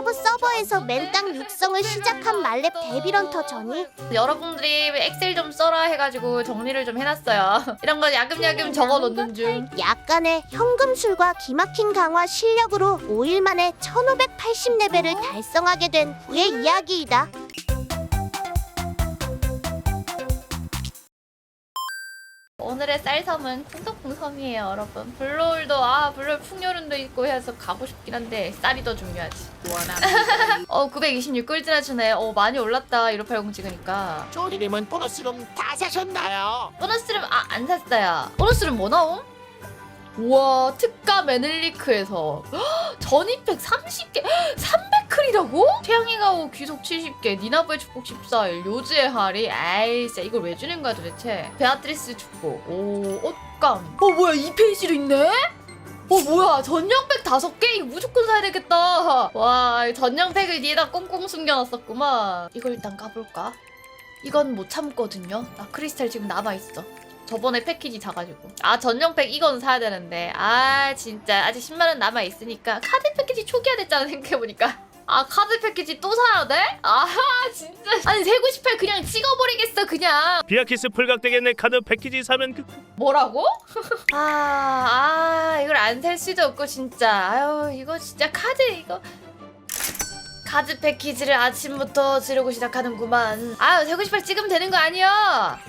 하부 서버에서 맨땅 육성을 시작한 말렙 데뷔런터 전이 여러분들이 엑셀 좀 써라 해가지고 정리를 좀 해놨어요. 이런 거 야금야금 적어놓는 중. 약간의 현금술과 기막힌 강화 실력으로 5일 만에 1580레벨을 달성하게 된 후의 이야기이다. 오늘의 쌀섬은 콩덕콩섬이에요, 여러분. 블루홀도 아 블루홀 풍요룬도 있고 해서 가고 싶긴 한데 쌀이 더 중요하지. 어 926꿀 지나 주네. 어 많이 올랐다 1580 찍으니까. 조리님은 보너스룸 다 사셨나요? 보너스룸 아 안 샀어요. 보너스룸 뭐 나옴? 우와 특가 메넬리크에서. 전입팩 30개? 300클이라고? 태양이가 귀속 70개 니나부의 축복 14일 요즈의 하리. 에이 진짜 이걸 왜 주는 거야 도대체? 베아트리스 축복. 오 옷감. 어 뭐야 이 페이지로 있네? 어 뭐야 전용팩 다섯 개? 이거 무조건 사야 되겠다. 와이 전용팩을 뒤에다 꽁꽁 숨겨놨었구만. 이걸 일단 까볼까? 이건 못 참거든요. 나 크리스탈 지금 남아있어 저번에 패키지 사가지고. 아 전용팩 이건 사야 되는데. 아 진짜. 아직 10만원 남아있으니까 카드 패키지 초기화 됐잖아 생각해보니까. 아 카드 패키지 또 사야 돼? 아 진짜. 아니 세고 싶어 그냥 찍어버리겠어 그냥. 비아키스 풀각되겠네 카드 패키지 사면 그 뭐라고? 아, 아 이걸 안 살 수도 없고 진짜. 아유 이거 진짜 카드 이거. 카드 패키지를 아침부터 지르고 시작하는구만. 아유 세고 싶어 찍으면 되는 거 아니야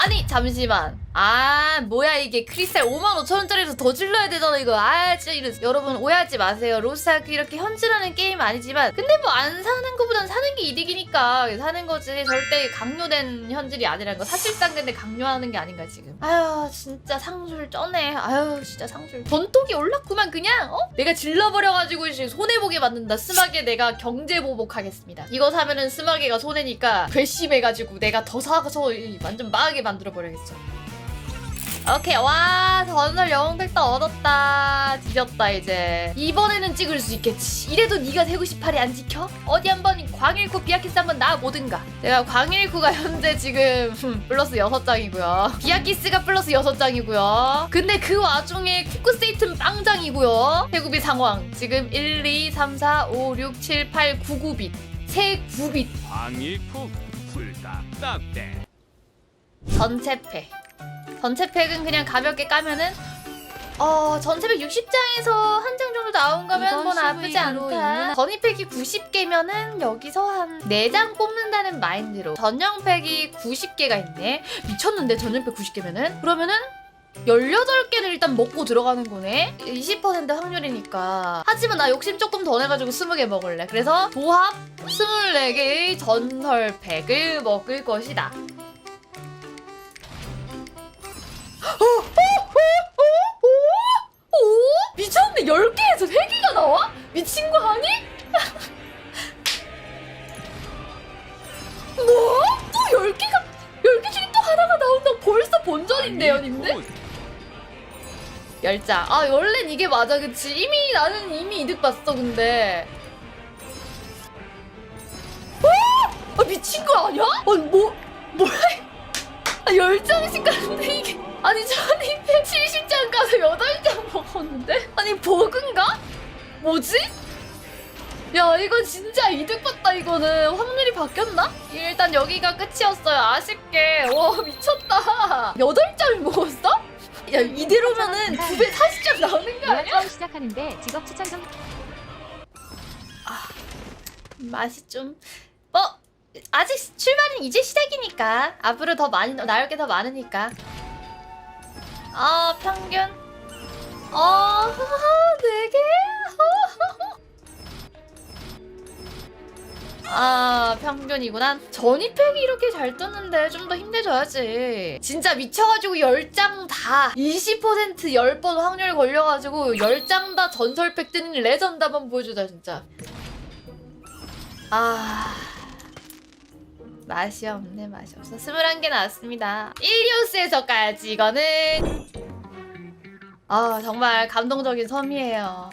아니 잠시만 아 뭐야 이게 크리스탈 55,000원짜리에서 더 질러야 되잖아 이거. 아 진짜 이런 여러분 오해하지 마세요. 로스아크 이렇게 현질하는 게임 아니지만 근데 뭐 안 사는 거보단 사는 게 이득이니까. 사는 거지. 절대 강요된 현질이 아니라는 거. 사실상 근데 강요하는 게 아닌가 지금. 아유 진짜 상술 쩌네. 아유 진짜 상술. 돈독이 올랐구만 그냥. 어? 내가 질러버려가지고 이제 손해보게 만든다. 스마게 내가 경제보복하겠습니다. 이거 사면은 스마게가 손해니까 괘씸해가지고 내가 더 사서 이 완전 망하게 만들어버려야겠어 오케이 와 전설 영웅백도 얻었다. 뒤졌다 이제. 이번에는 찍을 수 있겠지. 이래도 네가 세고 싶팔이 안 지켜? 어디 한번 광일구 비아키스 한번 나와보든가. 내가 광일구가 현재 지금 플러스 6장이고요. 비아키스가 플러스 6장이고요. 근데 그 와중에 쿠쿠세이튼 빵장이고요. 태구비 상황. 지금 1, 2, 3, 4, 5, 6, 7, 8, 9, 9빛 새 9빛 광일프 풀각딱대 전체 팩. 전체 팩은 그냥 가볍게 까면은 어 전체 팩 60장에서 한 장 정도 나온 거면 뭐 나쁘지 않다. 있는 전이팩이 90개면은 여기서 한 4장 뽑는다는 마인드로 전용팩이 90개가 있네. 미쳤는데 전용팩 90개면은 그러면은 18개를 일단 먹고 들어가는 거네? 20% 확률이니까. 하지만 나 욕심 조금 더 내가지고 20개 먹을래. 그래서 도합 24개의 전설팩을 먹을 것이다. 미쳤는데 10개에서 3개가 나와? 미친 거 아니? 뭐? 또 10개가 10개 중에 또 하나가 나온다. 벌써 본전인데요 님들? 열자. 아 원래는 이게 맞아. 그치? 이미 나는 이미 이득 봤어 근데. 어? 아 미친 거 아니야? 아니 뭐 뭐야 아니 저는 170장 가서 8장 먹었는데? 아니 버그인가? 뭐지? 야 이거 진짜 이득 봤다 이거는 확률이 바뀌었나? 일단 여기가 끝이었어요 아쉽게 와 미쳤다 8장 먹었어? 야 이대로면은 940장 나오는 거 아니야? 처음 시작하는데 직업 추천 좀 맛이 좀뭐 아직 출발은 이제 시작이니까 앞으로 더 많이 나올 게 더 많으니까 아 평균? 어, 어네 개? 아 평균이구나. 전이팩이 이렇게 잘 뜨는데 좀 더 힘내줘야지. 진짜 미쳐가지고 10장 다 20% 10번 확률 걸려가지고 10장 다 전설팩 뜨는 레전드 한번 보여주자 진짜. 아 맛이 없네 맛이 없어. 21개 나왔습니다. 1리오스에서까지 이거는. 아 정말 감동적인 섬이에요.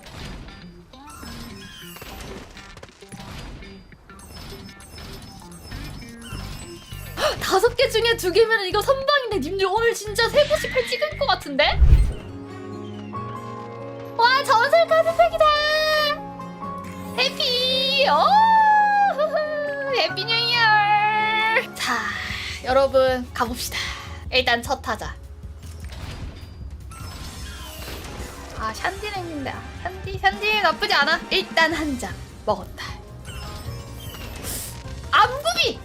헉, 다섯 개 중에 두 개면 이거 선방인데 님들 오늘 진짜 세 곳이 팔 찍을 것 같은데? 와 전설 카드팩이다! 해피! 오 어, 해피 뉴 이어! 자 여러분 가봅시다. 일단 첫 타자. 아 아, 샨디 샨디 나쁘지 않아. 일단 한 장 먹었다. 암구비!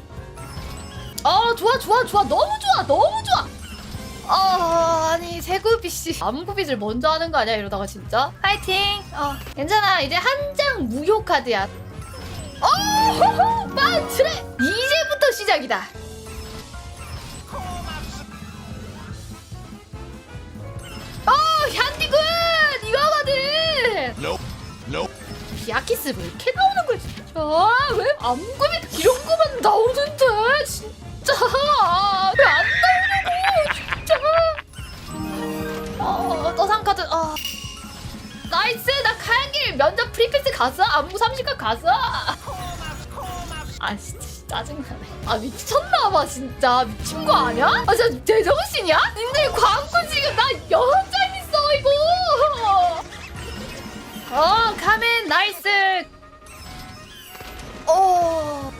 어 좋아 좋아 좋아. 너무 좋아 너무 좋아. 어 아니 세구비 씨. 암구빗을 먼저 하는 거 아니야? 이러다가 진짜? 파이팅! 어 괜찮아. 이제 한 장 무효 카드야 어 만트레 이제부터 시작이다. 어 샨디군 이거거든 Nope. Nope. 비아키스 왜 이렇게 나오는 거야 진짜 왜 암구빗 이런 거만 나오는데 진짜. 왜 안 나오냐고 진짜. 어 떠상카드 어. 나이스 나 카양길 면접 프리패스 갔어 안무 30각 갔어 아 진짜 짜증나네. 아 미쳤나봐 진짜. 미친 거 아니야? 아 진짜 제정신이야? 님들 광고 지금 나 여러 장 있어 이거. 어 카멘 나이스. 어.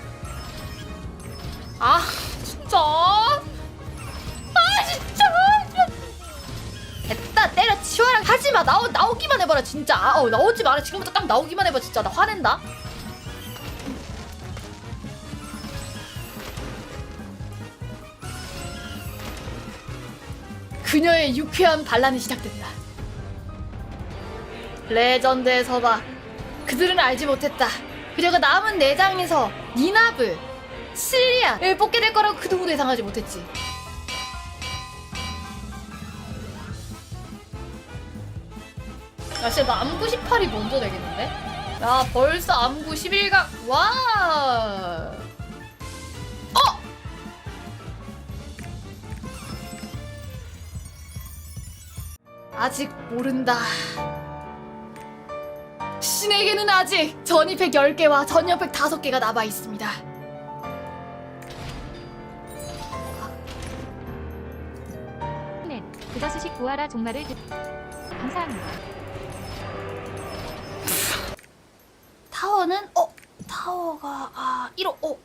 아 진짜? 아 진짜. 됐다 때려치워라. 하지마. 나오, 나오기만 해봐라 진짜. 아, 어, 나오지 마라. 지금부터 딱 나오기만 해봐 진짜. 나 화낸다 그녀의 유쾌한 반란이 시작된다. 레전드에서 봐 그들은 알지 못했다. 그녀가 남은 네 장에서 니나브 실리아를 뽑게 될 거라고 그 누구도 예상하지 못했지. 야 진짜 나 암구 18이 먼저 되겠는데? 야 벌써 암구 11각 와 아직 모른다 신에게는 아직 전입팩 10개와 전역팩 5개가 남아 있습니다. 네, 그다수식 구하라 종말을 듣... 감사합니다. 타워는 어 타워가 아 1호 어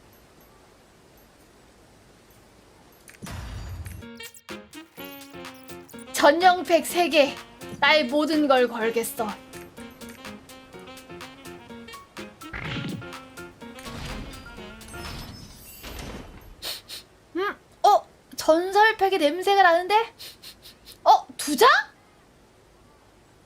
전용팩 3개 나의 모든 걸 걸겠어 음, 어 전설팩의 냄새가 나는데 어 두 장?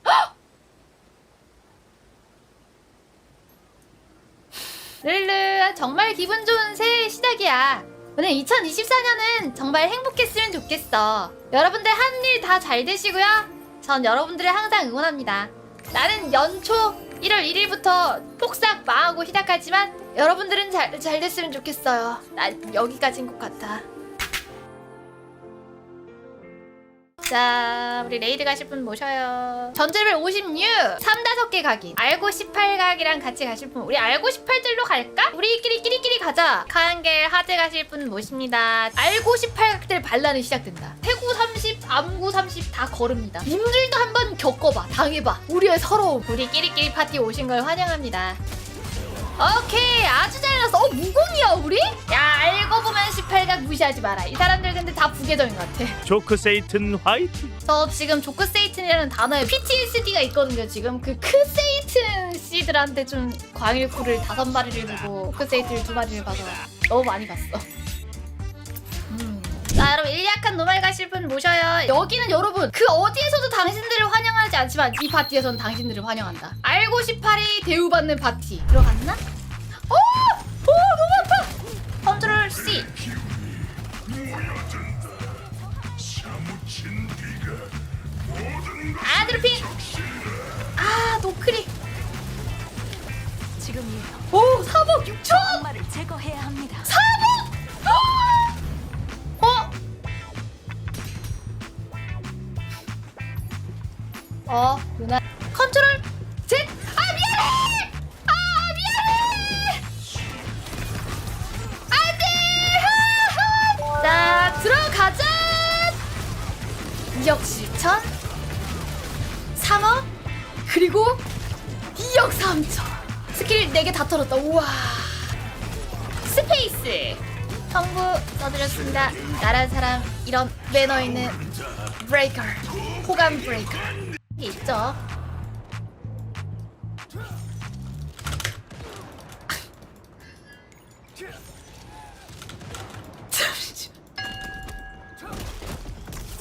르르 정말 기분 좋은 새해 시작이야. 오늘 2024년은 정말 행복했으면 좋겠어. 여러분들 한 일 다 잘 되시고요. 전 여러분들을 항상 응원합니다. 나는 연초 1월 1일부터 폭삭 망하고 시작하지만 여러분들은 잘, 잘 됐으면 좋겠어요. 난 여기까지인 것 같아. 자, 우리 레이드 가실 분 모셔요. 전제를 56, 3, 5개 각인. 알고 18각이랑 같이 가실 분. 우리 알고 18들로 갈까? 우리끼리 끼리끼리 가자. 카한겔 하드 가실 분 모십니다. 알고 18각들 반란이 시작된다. 태구 30, 암구 30 다 걸읍니다. 님들도 한번 겪어봐. 당해봐. 우리의 서러움. 우리 끼리끼리 파티 오신 걸 환영합니다. 오케이 아주 잘났어 어 무공이야 우리? 야 알고 보면 18각 무시하지 마라 이 사람들 근데 다 부계정인 것 같아 조크 세이튼 화이팅 저 지금 조크세이튼이라는 단어에 PTSD가 있거든요. 지금 그 크세이튼 씨들한테 좀 광일쿠를 다섯 마리를 두고 크세이튼을 두 마리를 봐서 너무 많이 봤어. 음. 자 여러분 일리약한 노말 가실 분 모셔요. 여기는 여러분 그 어디에서도 당신들을 환영하지 않지만 이 파티에서는 당신들을 환영한다. 알고 18이 대우받는 파티 들어갔나? 2억 7천 3억 그리고 2억 3천 스킬 4개 다 털었다. 우와. 스페이스. 성부 써드렸습니다. 나란 사람. 이런 매너 있는 브레이커. 호감 브레이커. 있죠.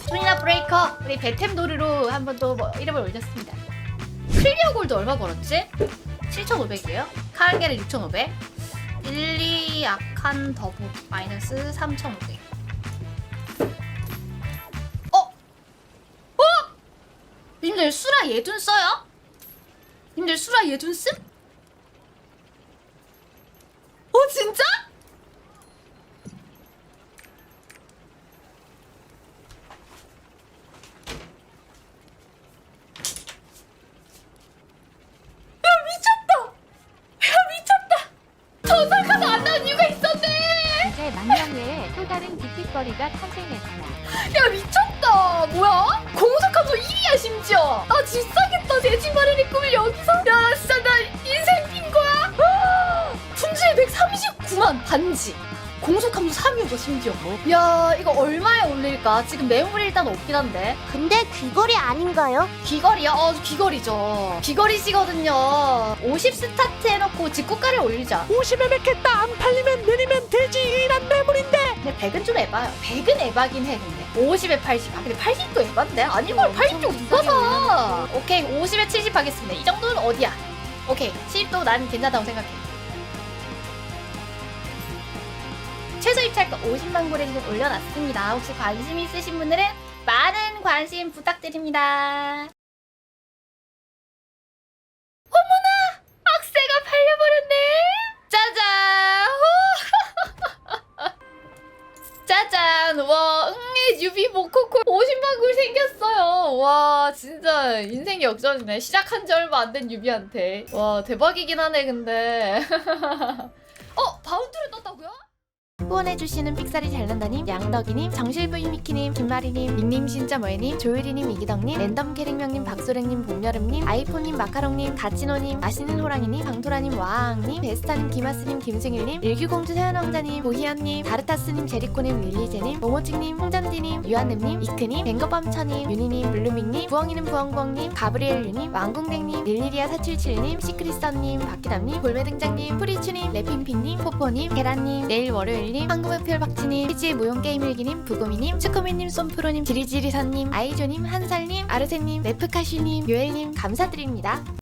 소리나 브레이커 우리 베템 도르로 한번 또 뭐 이름을 올렸습니다. 클리어 골드 얼마 벌었지? 7,500이에요. 카랑게르 6,500. 1, 2 약한 더보 마이너스 3,500. 어? 어? 님들 수라 예둔 써요? 님들 수라 예둔 씀? 어 진짜? 빅빅거리가 탄생했구나. 야 미쳤다! 뭐야? 공석함도 1위야 심지어! 나 질싸겠다 제주마련의 꿈을 여기서! 야 진짜 나 인생 빈 거야! 품질 139만 반지! 공속함도 3위고 심지어 야 이거 얼마에 올릴까? 지금 매물이 일단 없긴 한데 근데 귀걸이 아닌가요? 귀걸이요? 어 귀걸이죠 귀걸이시거든요 50 스타트 해놓고 직구가를 올리자 50에 맺겠다 안 팔리면 내리면 되지 이란 매물인데 근데 100은 좀 에바요. 100은 에바긴 해 근데. 50에 80 아 근데 80도 에바인데? 아니 걸 80도 누가 사 오케이 50에 70 하겠습니다. 이 정도는 어디야? 오케이 70도 난 괜찮다고 생각해. 최소 입찰가 50만 고래 지금 올려놨습니다. 혹시 관심 있으신 분들은 많은 관심 부탁드립니다 유비 모코코 50만 굴 생겼어요. 와 진짜 인생 역전이네. 시작한 지 얼마 안 된 유비한테. 와 대박이긴 하네 근데. 어 바운드를 떴다고요? 후원해주시는 픽사리 잘난다님, 양덕이님, 정실부인 미키님, 김마리님, 진짜 뭐해님, 조유리님, 이기덕님, 랜덤 캐릭명님, 박소랭님, 봄여름님, 아이폰님, 마카롱님, 가치노님, 맛있는 호랑이님, 방토라님, 와앙님, 베스타님, 김하스님, 김승일님, 일규공주 세연왕자님, 보희연님, 다르타스님, 제리코님, 릴리제님, 모모찍님, 홍잔디님, 유한음님, 이크님, 뱅거밤처님, 유니님, 블루밍님, 부엉이는 부엉부엉님, 가브리엘 유님, 왕궁댕님, 릴리리아 477님, 시크리스터님, 박기남님, 볼메등장님, 프리추님, 레핑핑님, 포포님, 계란님, 내일 월요일님, 황금의필 박치님, 피지의 무용게임일기님, 부고미님, 츠코미님, 솜프로님, 지리지리선님, 아이조님, 한살님, 아르세님, 레프카슈님, 요엘님 감사드립니다.